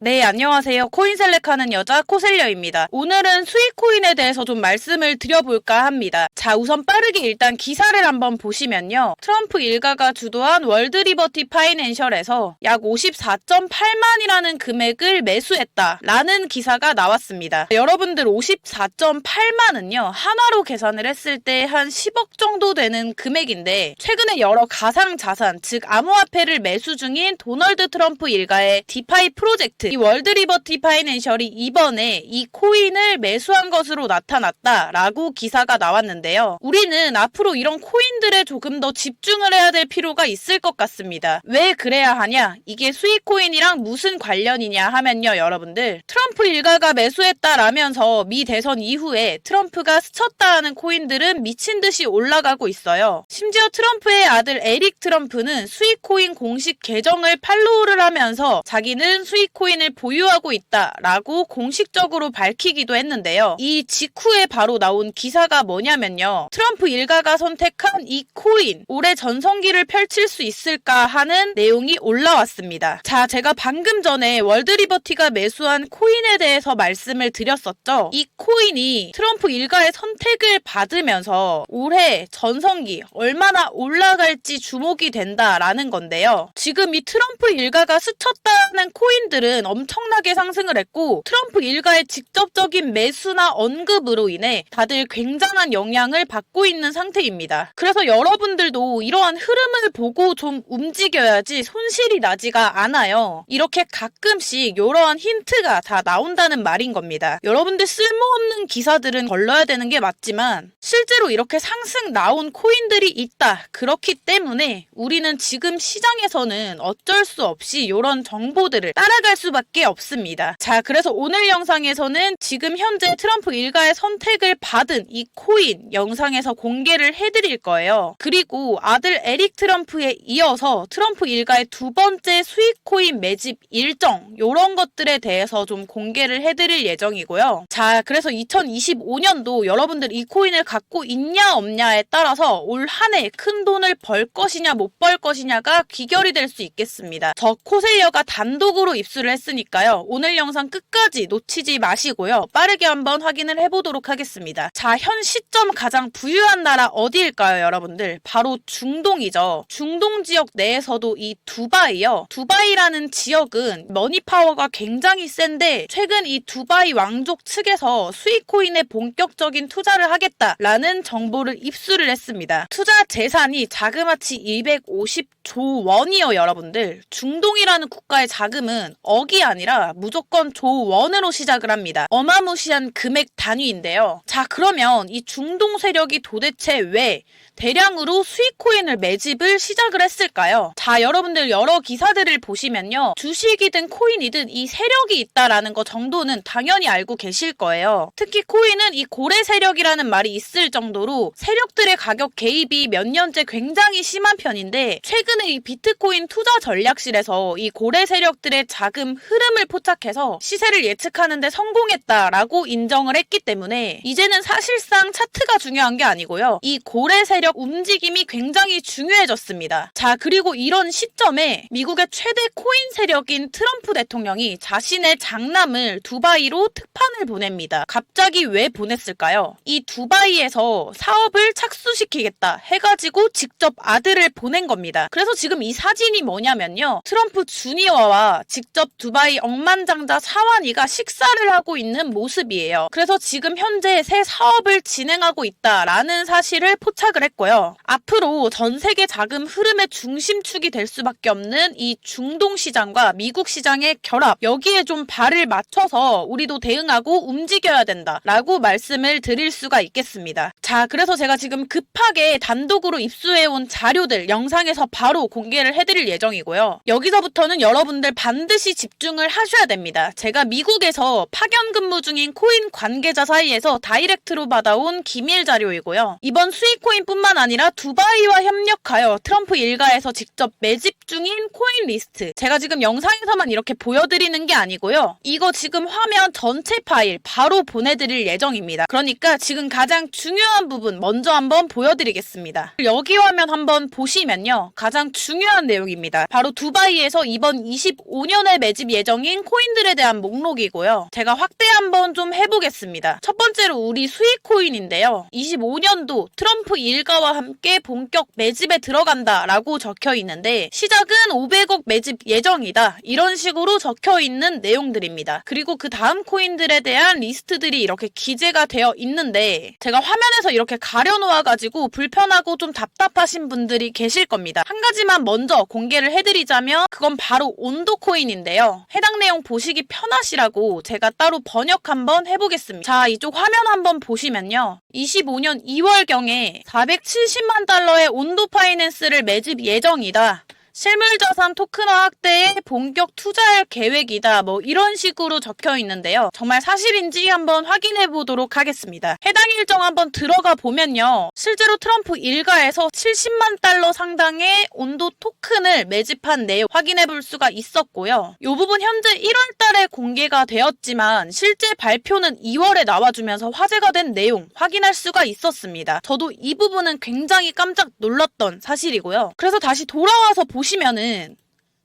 네, 안녕하세요. 코인 셀렉하는 여자 코셀려입니다. 오늘은 수익 코인에 대해서 좀 말씀을 드려볼까 합니다. 자, 우선 빠르게 일단 기사를 한번 보시면요. 트럼프 일가가 주도한 월드 리버티 파이낸셜에서 약 54.8만이라는 금액을 매수했다. 라는 기사가 나왔습니다. 여러분들 54.8만은요. 하나로 계산을 했을 때 한 10억 정도 되는 금액인데 최근에 여러 가상 자산, 즉 암호화폐를 매수 중인 도널드 트럼프 일가의 디파이 프로젝트 이 월드 리버티 파이낸셜이 이번에 이 코인을 매수한 것으로 나타났다라고 기사가 나왔는데요. 우리는 앞으로 이런 코인들에 조금 더 집중을 해야 될 필요가 있을 것 같습니다. 왜 그래야 하냐? 이게 수익 코인이랑 무슨 관련이냐 하면요, 여러분들. 트럼프 일가가 매수했다라면서 미 대선 이후에 트럼프가 스쳤다 하는 코인들은 미친 듯이 올라가고 있어요. 심지어 트럼프의 아들 에릭 트럼프는 수익 코인 공식 계정을 팔로우를 하면서 자기는 수익 코인 을 보유하고 있다라고 공식적으로 밝히기도 했는데요. 이 직후에 바로 나온 기사가 뭐냐면요. 트럼프 일가가 선택한 이 코인 올해 전성기를 펼칠 수 있을까 하는 내용이 올라왔습니다. 자, 제가 방금 전에 월드리버티가 매수한 코인에 대해서 말씀을 드렸었죠. 이 코인이 트럼프 일가의 선택을 받으면서 올해 전성기 얼마나 올라갈지 주목이 된다라는 건데요. 지금 이 트럼프 일가가 스쳤다는 코인들은 엄청나게 상승을 했고 트럼프 일가의 직접적인 매수나 언급으로 인해 다들 굉장한 영향을 받고 있는 상태입니다. 그래서 여러분들도 이러한 흐름을 보고 좀 움직여야지 손실이 나지가 않아요. 이렇게 가끔씩 이러한 힌트가 다 나온다는 말인 겁니다. 여러분들 쓸모없는 기사들은 걸러야 되는 게 맞지만 실제로 이렇게 상승 나온 코인들이 있다. 그렇기 때문에 우리는 지금 시장에서는 어쩔 수 없이 이런 정보들을 따라갈 수밖에 없습니다. 자, 그래서 오늘 영상에서는 지금 현재 트럼프 일가의 선택을 받은 이 코인 영상에서 공개를 해드릴 거예요. 그리고 아들 에릭 트럼프에 이어서 트럼프 일가의 두 번째 수익 코인 매집 일정 이런 것들에 대해서 좀 공개를 해드릴 예정이고요. 자, 그래서 2025년도 여러분들 이 코인을 갖고 있냐 없냐에 따라서 올 한 해 큰 돈을 벌 것이냐 못 벌 것이냐가 귀결이 될 수 있겠습니다. 저 코셀려가 단독으로 입수를 했 으니까요. 오늘 영상 끝까지 놓치지 마시고요. 빠르게 한번 확인을 해보도록 하겠습니다. 자, 현 시점 가장 부유한 나라 어디일까요, 여러분들? 바로 중동이죠. 중동 지역 내에서도 이 두바이요. 두바이라는 지역은 머니 파워가 굉장히 센데 최근 이 두바이 왕족 측에서 수익 코인에 본격적인 투자를 하겠다라는 정보를 입수를 했습니다. 투자 재산이 자그마치 250조 원이요, 여러분들. 중동이라는 국가의 자금은 억이 아니라 무조건 조 원으로 시작을 합니다. 어마무시한 금액 단위인데요. 자, 그러면 이 중동 세력이 도대체 왜 대량으로 수익 코인을 매집을 시작을 했을까요? 자, 여러분들 여러 기사들을 보시면요. 주식이든 코인이든 이 세력이 있다라는 거 정도는 당연히 알고 계실 거예요. 특히 코인은 이 고래 세력이라는 말이 있을 정도로 세력들의 가격 개입이 몇 년째 굉장히 심한 편인데 최근에 이 비트코인 투자 전략실에서 이 고래 세력들의 자금 흐름을 포착해서 시세를 예측하는데 성공했다라고 인정을 했기 때문에 이제는 사실상 차트가 중요한 게 아니고요. 이 고래 세력 움직임이 굉장히 중요해졌습니다. 자, 그리고 이런 시점에 미국의 최대 코인 세력인 트럼프 대통령이 자신의 장남을 두바이로 특판을 보냅니다. 갑자기 왜 보냈을까요? 이 두바이에서 사업을 착수시키겠다 해가지고 직접 아들을 보낸 겁니다. 그래서 지금 이 사진이 뭐냐면요. 트럼프 주니어와 직접 두바이 억만장자 사완이가 식사를 하고 있는 모습이에요. 그래서 지금 현재 새 사업을 진행하고 있다라는 사실을 포착을 했고요. 앞으로 전 세계 자금 흐름의 중심축이 될 수밖에 없는 이 중동 시장과 미국 시장의 결합 여기에 좀 발을 맞춰서 우리도 대응하고 움직여야 된다라고 말씀을 드릴 수가 있겠습니다. 자, 그래서 제가 지금 급하게 단독으로 입수해 온 자료들 영상에서 바로 공개를 해드릴 예정이고요. 여기서부터는 여러분들 반드시 집 중을 하셔야 됩니다. 제가 미국에서 파견 근무 중인 코인 관계자 사이에서 다이렉트로 받아온 기밀 자료이고요. 이번 수익 코인뿐만 아니라 두바이와 협력하여 트럼프 일가에서 직접 매집 중인 코인 리스트. 제가 지금 영상에서만 이렇게 보여드리는 게 아니고요. 이거 지금 화면 전체 파일 바로 보내드릴 예정입니다. 그러니까 지금 가장 중요한 부분 먼저 한번 보여드리겠습니다. 여기 화면 한번 보시면요. 가장 중요한 내용입니다. 바로 두바이에서 이번 25년에 매집 매집 예정인 코인들에 대한 목록이고요. 제가 확대 한번 좀 해보겠습니다. 첫 번째로 우리 수익 코인인데요. 25년도 트럼프 일가와 함께 본격 매집에 들어간다라고 적혀 있는데 시작은 500억 매집 예정이다. 이런 식으로 적혀 있는 내용들입니다. 그리고 그 다음 코인들에 대한 리스트들이 이렇게 기재가 되어 있는데 제가 화면에서 이렇게 가려놓아가지고 불편하고 좀 답답하신 분들이 계실 겁니다. 한 가지만 먼저 공개를 해드리자면 그건 바로 온도 코인인데 요. 해당 내용 보시기 편하시라고 제가 따로 번역 한번 해보겠습니다. 자, 이쪽 화면 한번 보시면요. 25년 2월경에 470만 달러의 온도 파이낸스를 매집 예정이다. 실물자산 토큰화 확대에 본격 투자할 계획이다. 뭐 이런 식으로 적혀 있는데요. 정말 사실인지 한번 확인해 보도록 하겠습니다. 해당 일정 한번 들어가 보면요. 실제로 트럼프 일가에서 70만 달러 상당의 온도 토큰을 매집한 내용 확인해 볼 수가 있었고요. 이 부분 현재 1월 달에 공개가 되었지만 실제 발표는 2월에 나와주면서 화제가 된 내용 확인할 수가 있었습니다. 저도 이 부분은 굉장히 깜짝 놀랐던 사실이고요. 그래서 다시 돌아와서 보시 면은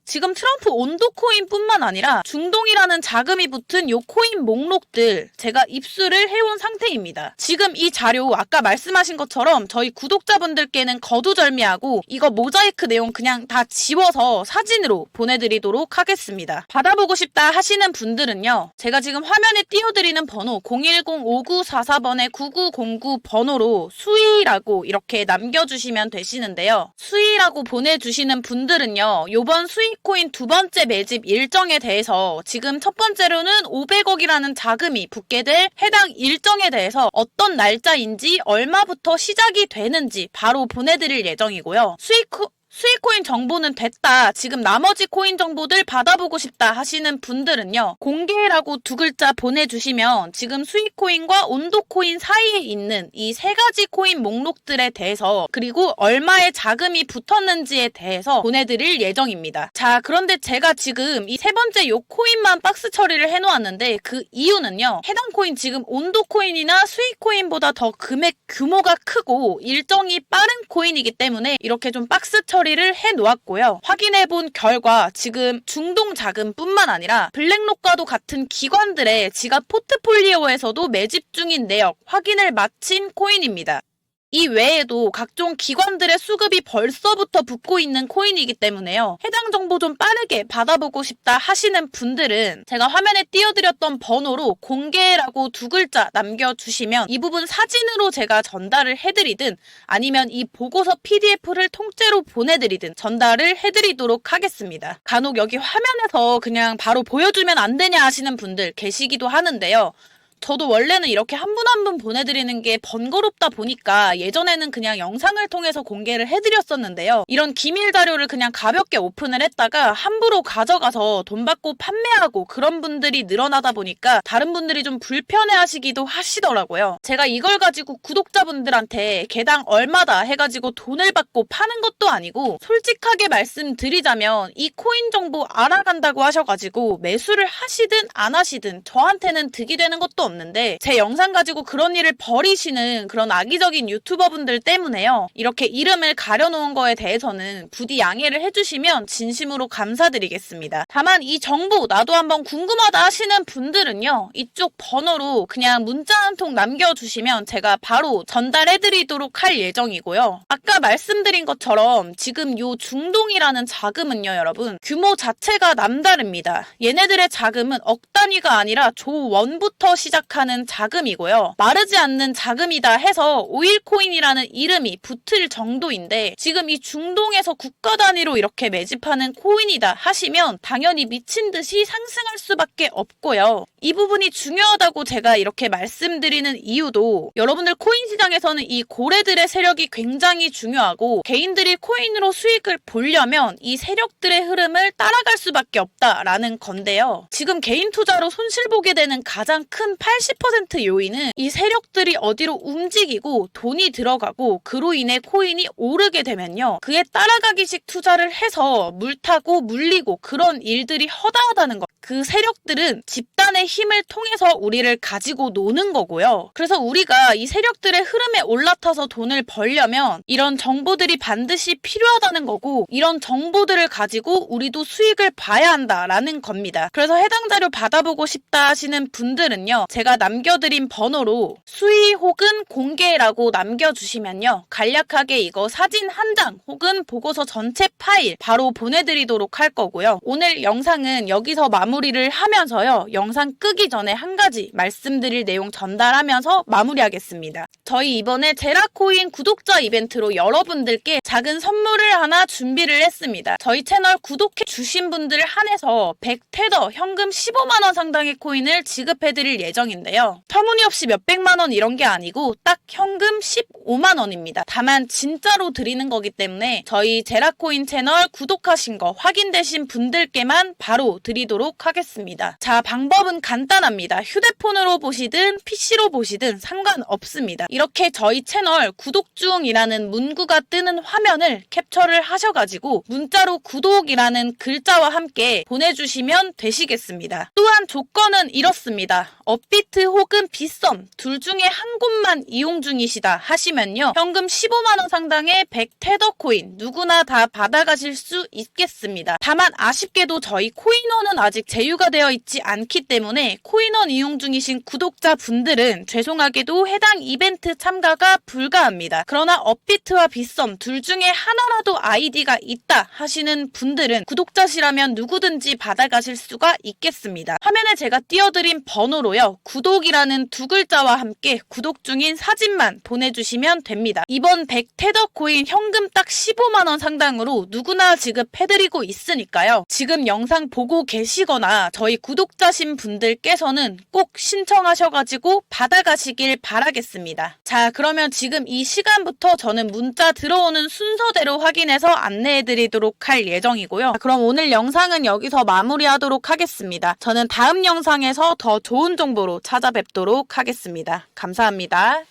지금 트럼프 온도 코인뿐만 아니라 중동이라는 자금이 붙은 요 코인 목록들 제가 입수를 해온 상태입니다. 지금 이 자료 아까 말씀하신 것처럼 저희 구독자분들께는 거두절미하고 이거 모자이크 내용 그냥 다 지워서 사진으로 보내드리도록 하겠습니다. 받아보고 싶다 하시는 분들은요. 제가 지금 화면에 띄워드리는 번호 010-5944번에 9909 번호로 수위라고 이렇게 남겨주시면 되시는데요. 수위라고 보내주시는 분들은요. 요번 수위 비트코인 두 번째 매집 일정에 대해서 지금 첫 번째로는 500억이라는 자금이 붙게 될 해당 일정에 대해서 어떤 날짜인지 얼마부터 시작이 되는지 바로 보내드릴 예정이고요. 수익 수익코인 정보는 됐다. 지금 나머지 코인 정보들 받아보고 싶다 하시는 분들은요. 공개라고 두 글자 보내주시면 지금 수익코인과 온도코인 사이에 있는 이 세 가지 코인 목록들에 대해서 그리고 얼마의 자금이 붙었는지에 대해서 보내드릴 예정입니다. 자, 그런데 제가 지금 이 세 번째 요 코인만 박스 처리를 해놓았는데 그 이유는요. 해당 코인 지금 온도코인이나 수익코인보다 더 금액 규모가 크고 일정이 빠른 코인이기 때문에 이렇게 좀 박스 처리 처리를 해 놓았고요. 확인해 본 결과 지금 중동 자금뿐만 아니라 블랙록과도 같은 기관들의 지갑 포트폴리오에서도 매집 중인 내역 확인을 마친 코인입니다. 이 외에도 각종 기관들의 수급이 벌써부터 붙고 있는 코인이기 때문에요. 해당 정보 좀 빠르게 받아보고 싶다 하시는 분들은 제가 화면에 띄워드렸던 번호로 공개라고 두 글자 남겨주시면 이 부분 사진으로 제가 전달을 해드리든 아니면 이 보고서 PDF를 통째로 보내드리든 전달을 해드리도록 하겠습니다. 간혹 여기 화면에서 그냥 바로 보여주면 안 되냐 하시는 분들 계시기도 하는데요. 저도 원래는 이렇게 한 분 한 분 보내드리는 게 번거롭다 보니까 예전에는 그냥 영상을 통해서 공개를 해드렸었는데요. 이런 기밀 자료를 그냥 가볍게 오픈을 했다가 함부로 가져가서 돈 받고 판매하고 그런 분들이 늘어나다 보니까 다른 분들이 좀 불편해 하시기도 하시더라고요. 제가 이걸 가지고 구독자분들한테 개당 얼마다 해가지고 돈을 받고 파는 것도 아니고 솔직하게 말씀드리자면 이 코인 정보 알아간다고 하셔가지고 매수를 하시든 안 하시든 저한테는 득이 되는 것도 없 없는데 제 영상 가지고 그런 일을 벌이시는 그런 악의적인 유튜버분들 때문에요. 이렇게 이름을 가려놓은 거에 대해서는 부디 양해를 해주시면 진심으로 감사드리겠습니다. 다만 이 정보 나도 한번 궁금하다 하시는 분들은요. 이쪽 번호로 그냥 문자 한 통 남겨주시면 제가 바로 전달해드리도록 할 예정이고요. 아까 말씀드린 것처럼 지금 요 중동이라는 자금은요 여러분 규모 자체가 남다릅니다. 얘네들의 자금은 억 단위가 아니라 조 원부터 시작 시작하는 자금이고요. 마르지 않는 자금이다 해서 오일코인이라는 이름이 붙을 정도인데 지금 이 중동에서 국가 단위로 이렇게 매집하는 코인이다 하시면 당연히 미친 듯이 상승할 수밖에 없고요. 이 부분이 중요하다고 제가 이렇게 말씀드리는 이유도 여러분들 코인 시장에서는 이 고래들의 세력이 굉장히 중요하고 개인들이 코인으로 수익을 보려면 이 세력들의 흐름을 따라갈 수밖에 없다라는 건데요. 지금 개인 투자로 손실 보게 되는 가장 큰 팔. 80% 요인은 이 세력들이 어디로 움직이고 돈이 들어가고 그로 인해 코인이 오르게 되면요. 그에 따라가기식 투자를 해서 물타고 물리고 그런 일들이 허다하다는 것. 그 세력들은 집단의 힘을 통해서 우리를 가지고 노는 거고요. 그래서 우리가 이 세력들의 흐름에 올라타서 돈을 벌려면 이런 정보들이 반드시 필요하다는 거고 이런 정보들을 가지고 우리도 수익을 봐야 한다라는 겁니다. 그래서 해당 자료 받아보고 싶다 하시는 분들은요. 제가 남겨드린 번호로 수의 혹은 공개라고 남겨주시면요. 간략하게 이거 사진 한 장 혹은 보고서 전체 파일 바로 보내드리도록 할 거고요. 오늘 영상은 여기서 마무리를 하면서요. 영상 끄기 전에 한 가지 말씀드릴 내용 전달하면서 마무리하겠습니다. 저희 이번에 제라코인 구독자 이벤트로 여러분들께 작은 선물을 하나 준비를 했습니다. 저희 채널 구독해 주신 분들 한해서 100테더 현금 15만원 상당의 코인을 지급해드릴 예정 인데요. 터무니없이 몇백만 원 이런 게 아니고 딱 현금 15만 원입니다. 다만 진짜로 드리는 거기 때문에 저희 제라코인 채널 구독하신 거 확인되신 분들께만 바로 드리도록 하겠습니다. 자, 방법은 간단합니다. 휴대폰으로 보시든 PC로 보시든 상관없습니다. 이렇게 저희 채널 구독 중이라는 문구가 뜨는 화면을 캡처를 하셔가지고 문자로 구독이라는 글자와 함께 보내주시면 되시겠습니다. 또한 조건은 이렇습니다. 업 비트 혹은 빗썸 둘 중에 한 곳만 이용 중이시다 하시면요. 현금 15만원 상당의 100테더 코인 누구나 다 받아가실 수 있겠습니다. 다만 아쉽게도 저희 코인원은 아직 제휴가 되어 있지 않기 때문에 코인원 이용 중이신 구독자 분들은 죄송하게도 해당 이벤트 참가가 불가합니다. 그러나 업비트와 빗썸 둘 중에 하나라도 아이디가 있다 하시는 분들은 구독자시라면 누구든지 받아가실 수가 있겠습니다. 화면에 제가 띄워드린 번호로요. 구독이라는 두 글자와 함께 구독 중인 사진만 보내주시면 됩니다. 이번 100 테더 코인 현금 딱 15만원 상당으로 누구나 지급해드리고 있으니까요. 지금 영상 보고 계시거나 저희 구독자신 분들께서는 꼭 신청하셔가지고 받아가시길 바라겠습니다. 자, 그러면 지금 이 시간부터 저는 문자 들어오는 순서대로 확인해서 안내해드리도록 할 예정이고요. 자, 그럼 오늘 영상은 여기서 마무리하도록 하겠습니다. 저는 다음 영상에서 더 좋은 정보로 찾아뵙도록 하겠습니다. 감사합니다.